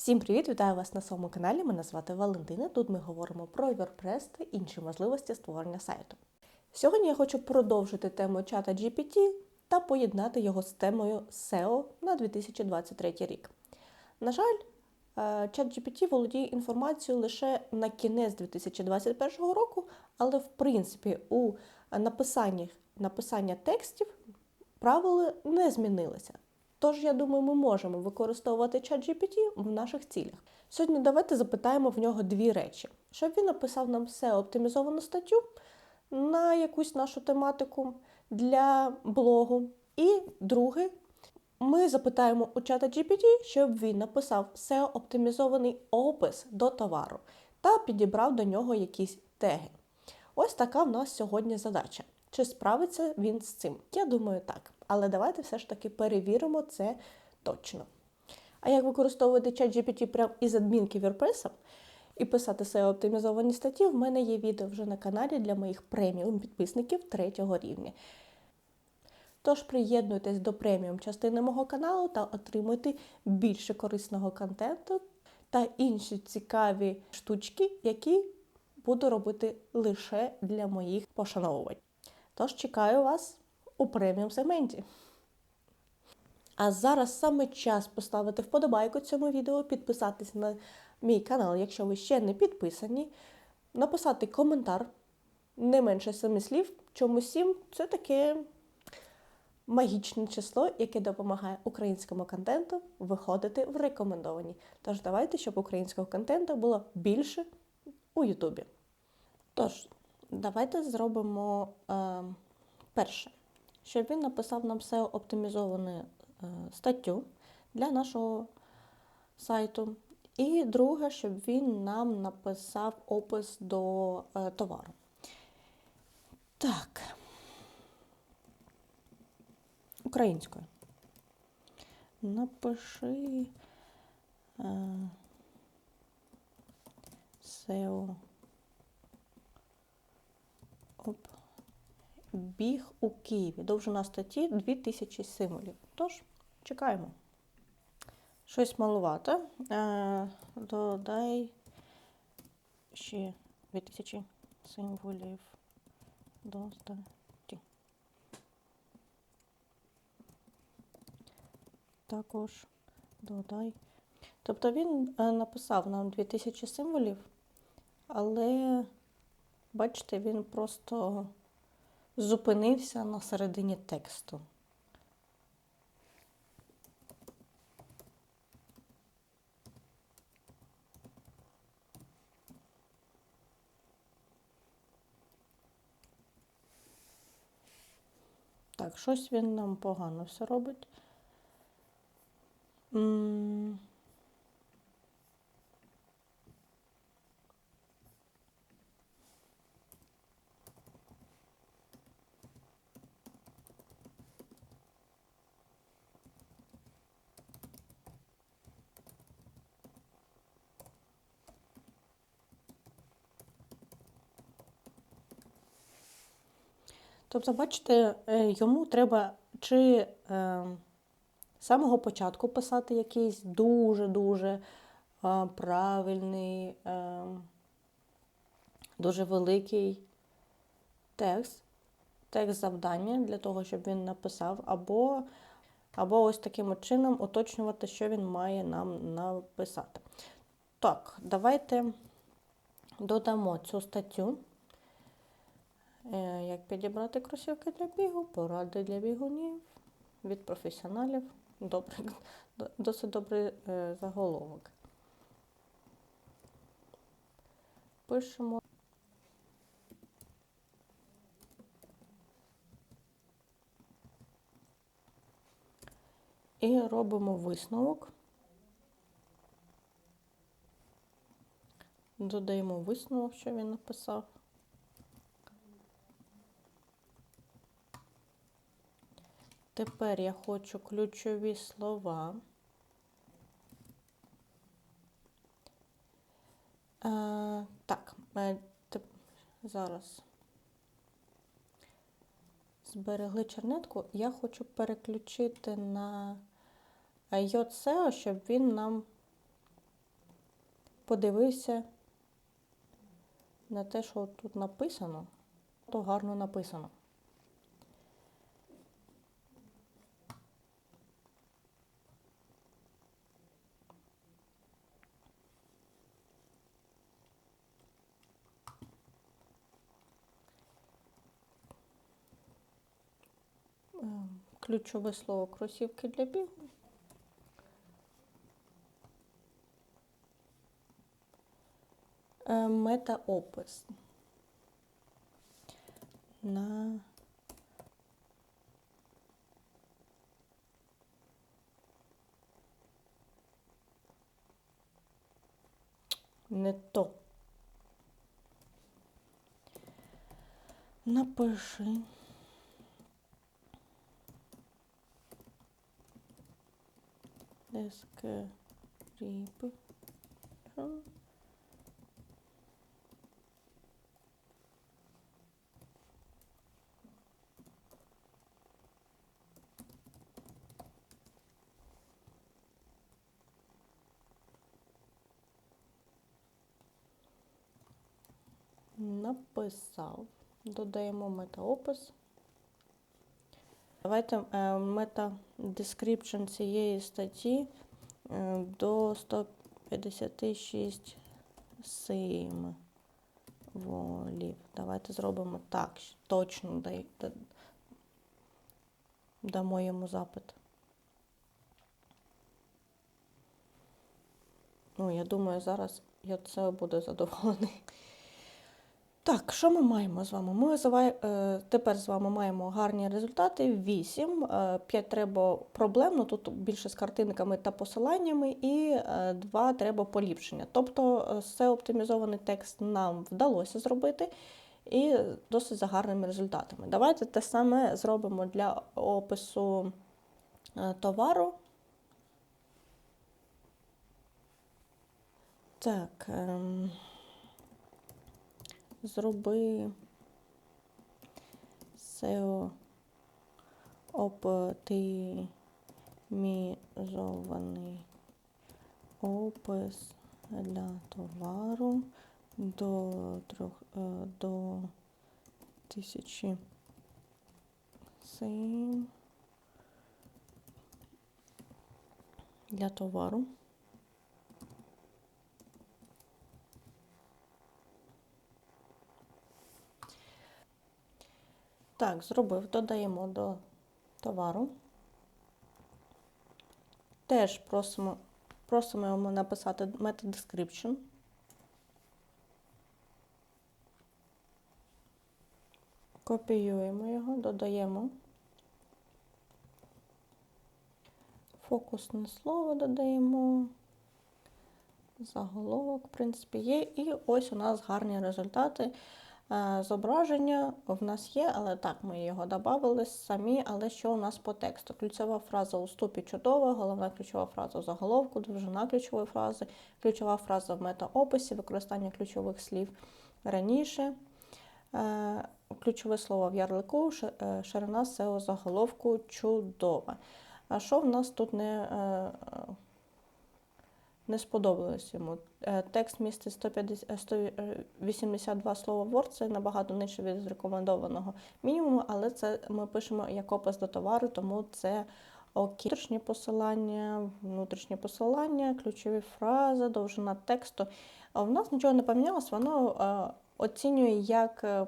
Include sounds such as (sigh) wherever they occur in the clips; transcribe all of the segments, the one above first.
Всім привіт! Вітаю вас на своєму каналі. Мене звати Валентина. Тут ми говоримо про WordPress та інші можливості створення сайту. Сьогодні я хочу продовжити тему чата GPT та поєднати його з темою SEO на 2023 рік. На жаль, е, чат GPT володіє інформацією лише на кінець 2021 року, але в принципі у написанні написання текстів правила не змінилися. Тож, я думаю, ми можемо використовувати чат GPT в наших цілях. Сьогодні давайте запитаємо в нього дві речі: щоб він написав нам все оптимізовану статтю на якусь нашу тематику для блогу. І друге, ми запитаємо у чата GPT, щоб він написав SEO оптимізований опис до товару та підібрав до нього якісь теги. Ось така в нас сьогодні задача. Чи справиться він з цим? Я думаю, так. Але давайте все ж таки перевіримо це точно. А як використовувати чат GPT прямо із адмінки WordPress і писати SEO оптимізовані статті, в мене є відео вже на каналі для моїх преміум підписників третього рівня. Тож приєднуйтесь до преміум частини мого каналу та отримуйте більше корисного контенту та інші цікаві штучки, які буду робити лише для моїх пошановувань. Тож чекаю вас у преміум сегменті. А зараз саме час поставити вподобайку цьому відео, підписатися на мій канал, якщо ви ще не підписані, написати коментар не менше 7 слів. Чому 7 це таке магічне число, яке допомагає українському контенту виходити в рекомендовані. Тож давайте, щоб українського контенту було більше у Ютубі. Тож, давайте зробимо е, перше щоб він написав нам SEO оптимізовану е, статтю для нашого сайту. І друге, щоб він нам написав опис до е, товару. Так, українською. Напиши е, SEO оп біг у Києві. Довжина статті 2000 символів. Тож, чекаємо. Щось малувато. Е, додай ще 2000 символів до статті. Також додай. Тобто він е, написав нам 2000 символів, але, бачите, він просто зупинився на середині тексту. Так, щось він нам погано все робить. Тобто, бачите, е, йому треба чи е, з самого початку писати якийсь дуже-дуже е, правильний, е, дуже великий текст, текст завдання для того, щоб він написав, або або ось таким чином уточнювати, що він має нам написати. Так, давайте додамо цю статтю. Е, як підібрати кросівки для бігу, поради для бігунів від професіоналів. Добрий, досить добрий е, заголовок. Пишемо. І робимо висновок. Додаємо висновок, що він написав. Тепер я хочу ключові слова. Е, Так, е, зараз зберегли чернетку. Я хочу переключити на YotSEO, щоб він нам подивився на те, що тут написано, то гарно написано. Ключове слово кросівки для бігу. Е, Метаопис. На не то. Напиши. Description. Написав. Додаємо метаопис. Давайте е, мета description цієї статті е, до 156 сим волів. Давайте зробимо так, точно дамо йому запит. Ну, я думаю, зараз я це буде задоволений. Так, що ми маємо з вами? Ми е, тепер з вами маємо гарні результати. 8. 5 треба проблемно, тут більше з картинками та посиланнями, і 2 треба поліпшення. Тобто е, все оптимізований текст нам вдалося зробити і досить за гарними результатами. Давайте те саме зробимо для опису е, товару. Так. Зроби SEO оптимізований опис для товару до трьох е, до тисячі сим для товару. Так, зробив, додаємо до товару. Теж просимо, просимо йому написати meta description. Копіюємо його, додаємо. Фокусне слово додаємо. Заголовок, в принципі, є. І ось у нас гарні результати. Е, Зображення в нас є, але так, ми його додали самі. Але що у нас по тексту? Ключова фраза у ступі чудова, головна ключова фраза у заголовку, довжина ключової фрази, ключова фраза в метаописі, використання ключових слів раніше. Е, Ключове слово в ярлику, е, ширина SEO заголовку чудова. А що в нас тут не, не сподобалось йому? Е, Текст містить 150, е, 182 слова Word, це набагато нижче від рекомендованого мінімуму, але це ми пишемо як опис до товару, тому це окей. Внутрішнє посилання, внутрішнє посилання, ключові фрази, довжина тексту. В нас нічого не помінялось, воно е, оцінює як е,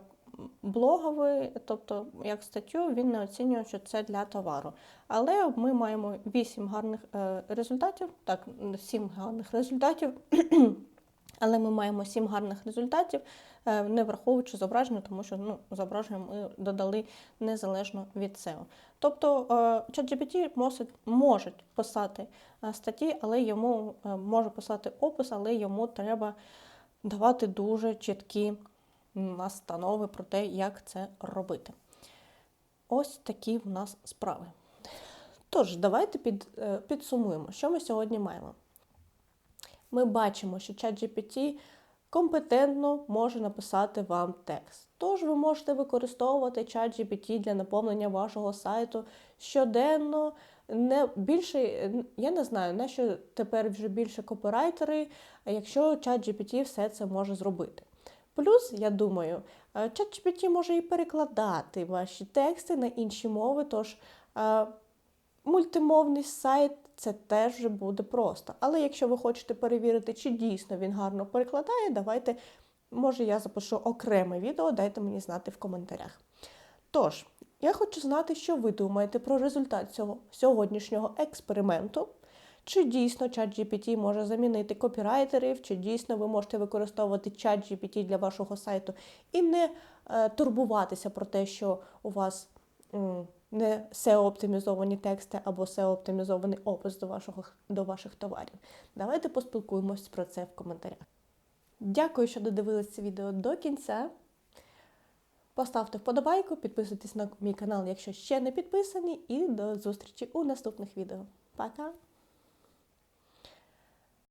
блоговий, тобто як статтю, він не оцінює, що це для товару. Але ми маємо 8 гарних е, результатів, так, 7 гарних результатів. (clears throat) Але ми маємо 7 гарних результатів, е, не враховуючи зображення, тому що ну, зображення ми додали незалежно від SEO. Тобто е, ChatGPT може, писати статті, але йому може писати опис, але йому треба давати дуже чіткі настанови про те, як це робити. Ось такі в нас справи. Тож, давайте під, е, підсумуємо, що ми сьогодні маємо. Ми бачимо, що ChatGPT компетентно може написати вам текст. Тож ви можете використовувати ChatGPT для наповнення вашого сайту щоденно, не більше, я не знаю, на що тепер вже більше копірайтери, якщо ChatGPT все це може зробити. Плюс, я думаю, е, ChatGPT може і перекладати ваші тексти на інші мови, тож е, мультимовний сайт це теж вже буде просто. Але якщо ви хочете перевірити, чи дійсно він гарно перекладає, давайте, може, я запишу окреме відео, дайте мені знати в коментарях. Тож, я хочу знати, що ви думаєте про результат цього сьогоднішнього експерименту. Чи дійсно ChatGPT може замінити копірайтерів, чи дійсно ви можете використовувати ChatGPT для вашого сайту і не е, турбуватися про те, що у вас не SEO-оптимізовані тексти або SEO-оптимізований опис до, вашого, до ваших товарів. Давайте поспілкуємось про це в коментарях. Дякую, що додивилися це відео до кінця. Поставте вподобайку, підписуйтесь на мій канал, якщо ще не підписані, і до зустрічі у наступних відео. Пока!